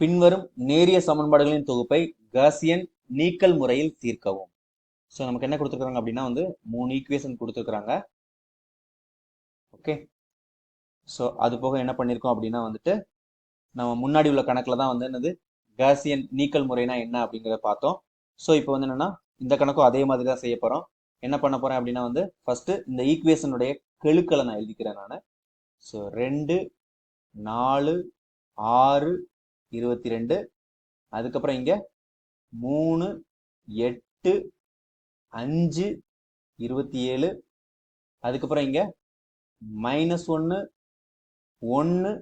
பின்வரும் நேரிய சமன்பாடுகளின் தொகுப்பை காசியன் நீக்கல் முறையில் தீர்க்கவும். ஸோ நமக்கு என்ன கொடுத்துருக்காங்க அப்படின்னா வந்து மூணு ஈக்குவேஷன் கொடுத்துருக்குறாங்க. ஓகே ஸோ அது போக என்ன பண்ணியிருக்கோம் அப்படின்னா வந்துட்டு நம்ம முன்னாடி உள்ள கணக்கில் தான் வந்து என்னது? காசியன் நீக்கல் முறைனா என்ன அப்படிங்கிறத பார்த்தோம். ஸோ இப்போ வந்து என்னென்னா இந்த கணக்கும் அதே மாதிரி தான் செய்ய போகிறோம் என்ன பண்ண போகிறேன் அப்படின்னா வந்து ஃபஸ்ட்டு இந்த ஈக்குவேஷனுடைய கெழுக்களை நான் எழுதிக்கிறேன் நான். ஸோ ரெண்டு நாலு ஆறு இருபத்தி ரெண்டு அதுக்கப்புறம் இங்கே மூணு எட்டு அஞ்சு இருபத்தி ஏழு அதுக்கப்புறம் இங்கே மைனஸ் ஒன்று ஒன்று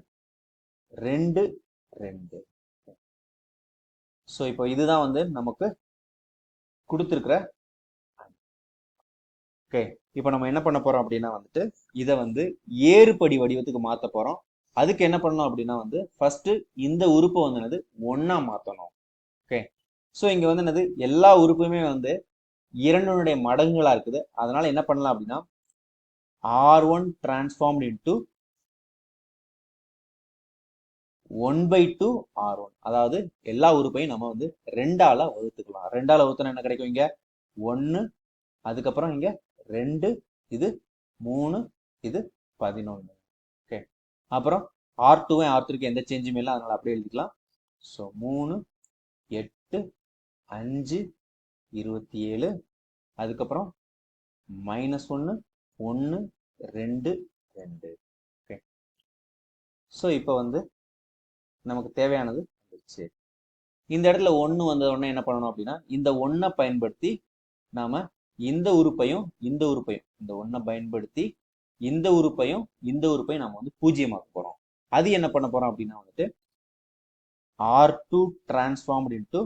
ரெண்டு ரெண்டு. ஸோ இப்போ இதுதான் வந்து நமக்கு கொடுத்துருக்குற ஓகே இப்போ நம்ம என்ன பண்ண போறோம் அப்படின்னா வந்துட்டு இதை வந்து ஏறுபடி வடிவத்துக்கு மாற்ற போறோம். அதுக்கு என்ன பண்ணணும் அப்படின்னா வந்து ஃபர்ஸ்ட் இந்த உறுப்பை வந்து என்னது? ஒன்னா மாற்றணும் ஓகே ஸோ இங்க வந்து என்னது? எல்லா உறுப்புமே வந்து இரண்டுடைய மடங்குகளா இருக்குது. அதனால என்ன பண்ணலாம் அப்படின்னா R one transform into one by two R one அதாவது எல்லா உறுப்பையும் நம்ம வந்து ரெண்டால வகுத்துக்கலாம். ரெண்டால வகுத்தனா என்ன கிடைக்கும் இங்க? ஒன்னு அதுக்கப்புறம் இங்க ரெண்டு இது மூணு இது பதினொன்று அப்புறம் ஆர் டூவும் ஆர் த்ரீக்கு எந்த சேஞ்சுமே இல்லை அதனால அப்படியே எழுதிக்கலாம். ஸோ மூணு எட்டு அஞ்சு இருபத்தி ஏழு அதுக்கப்புறம் மைனஸ் ஒன்று ஒன்று ரெண்டு ரெண்டு. ஓகே ஸோ இப்போ வந்து நமக்கு தேவையானது வந்துருச்சு. இந்த இடத்துல ஒன்று வந்த உடனே என்ன பண்ணணும் அப்படின்னா இந்த ஒன்றை பயன்படுத்தி நாம் இந்த உறுப்பையும் இந்த உறுப்பையும் இந்த ஒன்றை பயன்படுத்தி இந்த உறுப்பையும் இந்த உறுப்பையும் நம்ம வந்து பூஜ்ஜியமாக்க போறோம். அது என்ன பண்ண போறோம் அப்படின்னா வந்துட்டு R two transformed into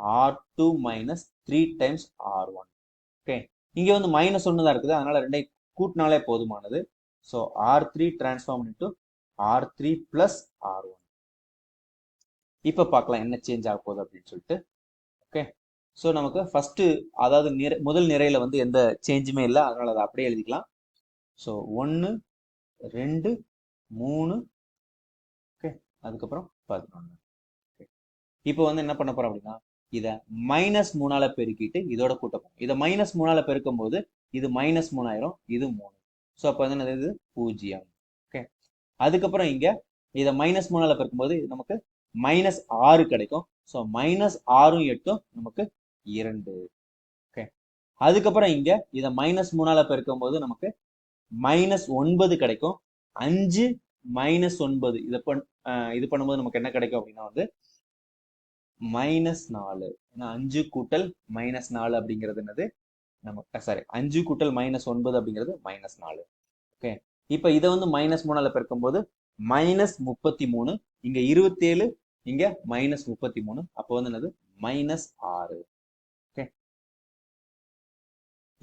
R two minus three times R one okay இங்கே வந்து மைனஸ் ஒன்று தான் இருக்குது. அதனால ரெண்டை கூட்டினாலே போதுமானது. So R three transform into R three plus R one இப்போ பார்க்கலாம் என்ன சேஞ்ச் ஆக போகுது அப்படின்னு சொல்லிட்டு. ஓகே ஸோ நமக்கு ஃபஸ்ட்டு அதாவது நிறை முதல் நிறையில வந்து எந்த சேஞ்சுமே இல்லை. அதனால அதை அப்படியே எழுதிக்கலாம். ஸோ ஒன்று ரெண்டு மூணு ஓகே அதுக்கப்புறம் பதினொன்று ஓகே இப்போ வந்து என்ன பண்ண போறோம் அப்படின்னா இதை மைனஸ் மூணால பெருக்கிட்டு இதோட கூட்டப்போம் இதை மைனஸ் மூணால பெருக்கும் போது இது மைனஸ் மூணாயிரம் இது மூணு. ஸோ அப்போ வந்து என்னது? இது பூஜ்ஜியம். ஓகே அதுக்கப்புறம் இங்க இதை மைனஸ் மூணால பெருக்கும்போது நமக்கு மைனஸ் ஆறு கிடைக்கும். ஸோ மைனஸ் ஆறும் எட்டும் நமக்கு இரண்டு. ஓகே அதுக்கப்புறம் இங்க இதை மைனஸ் மூணால பெருக்கும் போது நமக்கு மைனஸ் ஒன்பது கிடைக்கும். அஞ்சு மைனஸ் ஒன்பது. இதை பண் இது பண்ணும்போது நமக்கு என்ன கிடைக்கும் அப்படின்னா வந்து மைனஸ் நாலு. ஏன்னா அஞ்சு கூட்டல் மைனஸ் நாலு அப்படிங்கிறது என்னது? நமக்கு சாரி அஞ்சு கூட்டல் மைனஸ் ஒன்பது அப்படிங்கிறது மைனஸ் நாலு. ஓகே இப்போ இதை வந்து மைனஸ் மூணால பெருக்கும் போது மைனஸ் முப்பத்தி மூணு இங்க இருபத்தேழு இங்க மைனஸ் முப்பத்தி மூணு. அப்போ வந்து என்னது? மைனஸ் ஆறு.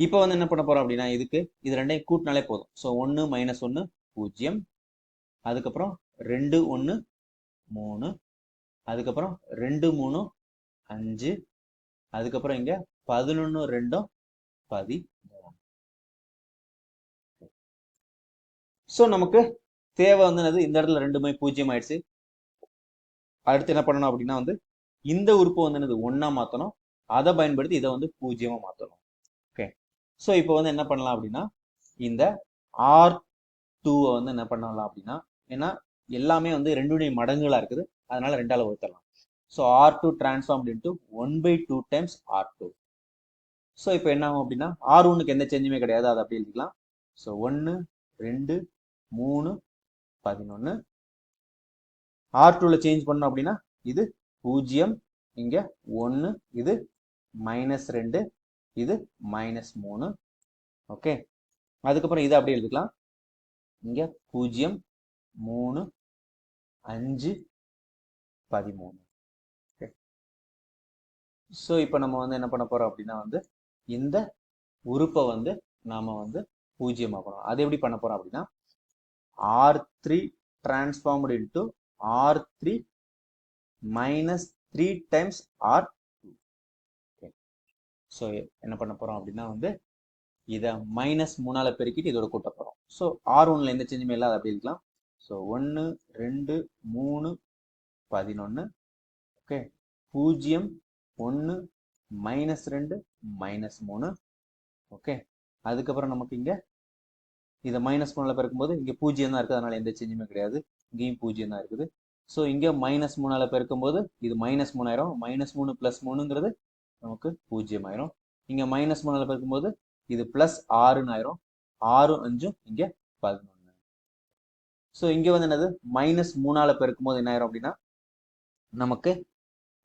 இப்போ வந்து என்ன பண்ண போறோம் அப்படின்னா இதுக்கு இது ரெண்டையும் கூட்டினாலே போதும். ஸோ ஒன்று மைனஸ் ஒன்று பூஜ்ஜியம். அதுக்கப்புறம் ரெண்டு ஒன்று மூணு. அதுக்கப்புறம் ரெண்டு மூணு அஞ்சு. அதுக்கப்புறம் இங்க பதினொன்று ரெண்டும் பதிமூணு. ஸோ நமக்கு தேவை வந்து என்னது? இந்த இடத்துல ரெண்டுமே பூஜ்ஜியம் ஆயிடுச்சு. அடுத்து என்ன பண்ணணும் அப்படின்னா வந்து இந்த உறுப்பு வந்து என்னது? ஒன்னா மாத்தணும். அதை பயன்படுத்தி இதை வந்து பூஜ்ஜியமா மாத்தணும். ஸோ இப்போ வந்து என்ன பண்ணலாம் அப்படின்னா இந்த ஆர் டூவை வந்து என்ன பண்ணலாம் அப்படின்னா ஏன்னா எல்லாமே வந்து ரெண்டுடைய மடங்குகளாக இருக்குது. அதனால ரெண்டால ஒருத்தரலாம் so R two transform into one by two times R two so இப்போ என்ன ஆகும் அப்படின்னா ஆர் ஒன்னுக்கு எந்த சேஞ்சுமே கிடையாது. அதை அப்படி எழுதிக்கலாம். ஸோ ஒன்று ரெண்டு மூணு பதினொன்று ஆர் டூவில் சேஞ்ச் பண்ணோம் அப்படின்னா இது பூஜ்ஜியம் இங்கே ஒன்று இது மைனஸ் ரெண்டு இது மைனஸ் மூணு. ஓகே அதுக்கப்புறம் இதை அப்படியே எழுதிக்கலாம். இங்கே பூஜ்ஜியம் மூணு அஞ்சு பதிமூணு. ஓகே ஸோ இப்போ நம்ம வந்து என்ன பண்ண போறோம் அப்படின்னா வந்து இந்த உறுப்பை வந்து நாம வந்து பூஜ்ஜியமாக்கணும் அது எப்படி பண்ண போறோம் அப்படின்னா R three transformed into R three minus three times R so என்ன பண்ண போகிறோம் அப்படின்னா வந்து இதை மைனஸ் மூணால பெருக்கிட்டு இதோட கூட்ட போகிறோம் ஸோ ஆர் ஒன்ல எந்த சேஞ்சுமே இல்லாத அப்படி இருக்கலாம். ஸோ ஒன்று ரெண்டு மூணு பதினொன்று ஓகே பூஜ்ஜியம் ஒன்று மைனஸ் ரெண்டு மைனஸ் மூணு ஓகே அதுக்கப்புறம் நமக்கு இங்கே இதை மைனஸ் மூணில் பெருக்கும்போது இங்கே பூஜ்ஜியம் தான் இருக்குது. அதனால் எந்த சேஞ்சுமே கிடையாது. இங்கேயும் பூஜ்ஜியம் தான் இருக்குது. ஸோ இங்கே மைனஸ் மூணால் பெருக்கும்போது இது மைனஸ் மூணாயிரம். மைனஸ் மூணு ப்ளஸ் மூணுங்கிறது நமக்கு பூஜ்ஜியம் ஆயிரும் இங்கே மைனஸ் மூணில் பார்க்கும்போது இது ப்ளஸ் ஆறுன்னு ஆயிரும். ஆறு அஞ்சும் இங்கே பதினொன்று ஸோ இங்கே வந்து என்னது? மைனஸ் மூணால் பெருக்கும்போது என்ன ஆயிரும் அப்படின்னா நமக்கு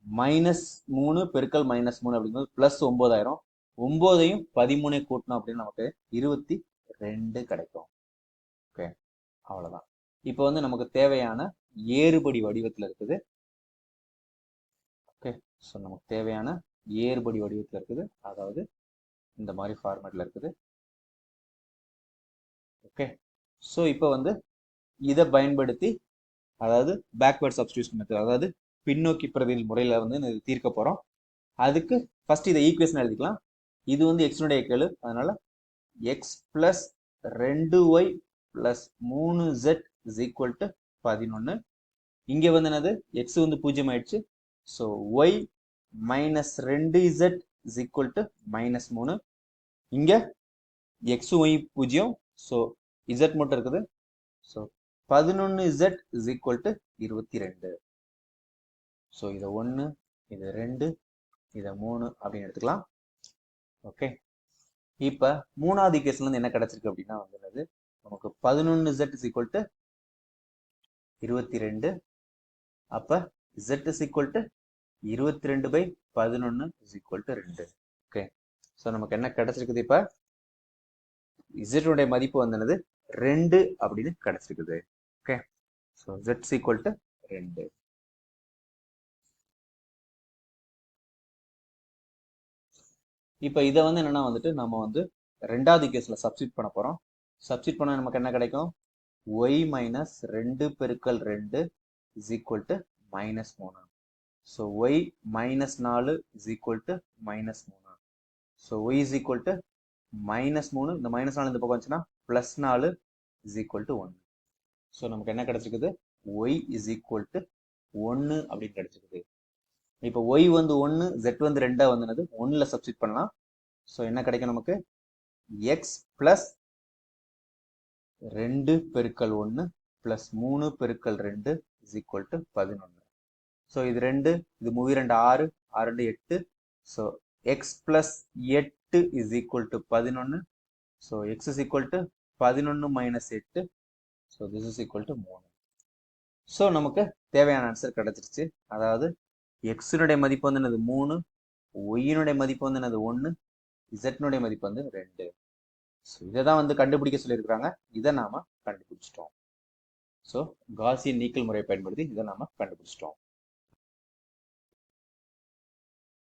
மைனஸ் மூணு பெருக்கல் மைனஸ் மூணு அப்படிங்கும்போது ப்ளஸ் ஒம்போதாயிரம் ஒம்போதையும் பதிமூணை கூட்டணும் அப்படின்னு நமக்கு இருபத்தி ரெண்டு கிடைக்கும். ஓகே அவ்வளோதான் இப்போ வந்து நமக்கு தேவையான ஏறுபடி வடிவத்தில் இருக்குது. ஓகே ஸோ நமக்கு தேவையான ஏறுபடி வடிவத்தில் இருக்குது. அதாவது இந்த மாதிரி ஃபார்மேட்டில் இருக்குது. ஓகே ஸோ இப்போ வந்து இதை பயன்படுத்தி அதாவது பேக்வேர்ட் சப்ஸ்டியூஷன் மெத்தட் அதாவது பின்னோக்கி பிரதிநிதி முறையில் வந்து இது தீர்க்க போகிறோம் அதுக்கு ஃபர்ஸ்ட் இதை ஈக்குவேஷன் எழுதிக்கலாம். இது வந்து எக்ஸினுடைய கேளு அதனால எக்ஸ் பிளஸ் ரெண்டு ஒய் பிளஸ் மூணு ஜெட் இஸ் ஈக்குவல் டு பதினொன்று இங்கே வந்து என்னது? எக்ஸ் வந்து பூஜ்ஜியம் ஆயிடுச்சு ஸோ ஒய் மைனஸ் ரெண்டு Z is equal to minus மூணு. இங்கே எக்ஸ் ஒய் பூஜ்ஜியம். ஸோ இசட் மட்டும் இருக்குது. ஸோ பதினொன்று இசட் இஸ் ஈக்குவல் டு இருபத்தி ரெண்டு ஸோ இதை ஒன்று இது ரெண்டு இதை மூணு அப்படின்னு எடுத்துக்கலாம். ஓகே இப்போ மூணாவது கேஸ்லேருந்து என்ன கிடச்சிருக்கு அப்படின்னா வந்து நமக்கு பதினொன்று இசட் இஸ் ஈக்குவல் டு இருபத்தி ரெண்டு அப்போ இசட் இஸ் ஈக்குவல் டு இருபத்தி ரெண்டு பை பதினொன்று இஸ் ஈக்குவல் டு ரெண்டு. ஓகே ஸோ நமக்கு என்ன கிடைச்சிருக்குது இப்போ? இசட்டுடைய மதிப்பு வந்தனது ரெண்டு அப்படின்னு கிடைச்சிருக்குது. Okay so Z equal to ரெண்டு. இப்போ இதை வந்து என்னன்னா வந்துட்டு நம்ம வந்து ரெண்டாவது கேஸில் சப்ஸ்டிட் பண்ண போகிறோம் சப்ஸ்டிட் பண்ண நமக்கு என்ன கிடைக்கும்? ஒய் மைனஸ் ரெண்டு பெருக்கல் ரெண்டு இஸ் ஈக்குவல் டு மைனஸ் மூணு. ஸோ ஒய் மைனஸ் நாலு இஸ் ஈக்குவல் டு மைனஸ் மூணு. So Y is equal to minus மூணு. இந்த மைனஸ் நாலு இந்த பக்கம் வந்துச்சுன்னா ப்ளஸ் நாலு இஸ் ஈக்குவல் டு ஒன்று ஸோ நமக்கு என்ன கிடைச்சிருக்குது? ஒய் இஸ் ஈக்குவல் டு ஒன்று அப்படின்னு கிடைச்சிருக்குது. இப்போ ஒய் வந்து ஒன்று ஜெட் வந்து ரெண்டாக வந்துனது ஒன்றில் சப்ஸ்டிட் பண்ணலாம். ஸோ என்ன கிடைக்கும் நமக்கு? எக்ஸ் ப்ளஸ் ரெண்டு பெருக்கல் ஒன்று ப்ளஸ் மூணு பெருக்கல் ரெண்டு இஸ் ஈக்குவல் டு பதினொன்று ஸோ இது ரெண்டு இது மூவி ரெண்டு ஆறு ஆறு ரெண்டு எட்டு. ஸோ எக்ஸ் ப்ளஸ் எட்டு இஸ் ஈக்குவல் டு பதினொன்று so X is equal to பதினொன்று மைனஸ் எட்டு. So this is equal to மூணு. ஸோ நமக்கு தேவையான ஆன்சர் கிடச்சிருச்சு. அதாவது எக்ஸினுடைய மதிப்பு வந்து என்னது? மூணு. ஒய்யினுடைய மதிப்பு வந்து என்னது? ஒன்று இசட்னுடைய மதிப்பு வந்து ரெண்டு. ஸோ இதை தான் வந்து கண்டுபிடிக்க சொல்லியிருக்கிறாங்க. இதை நாம் கண்டுபிடிச்சிட்டோம். ஸோ காசியன் நீக்கல் முறையை பயன்படுத்தி இதை நாம் கண்டுபிடிச்சிட்டோம்.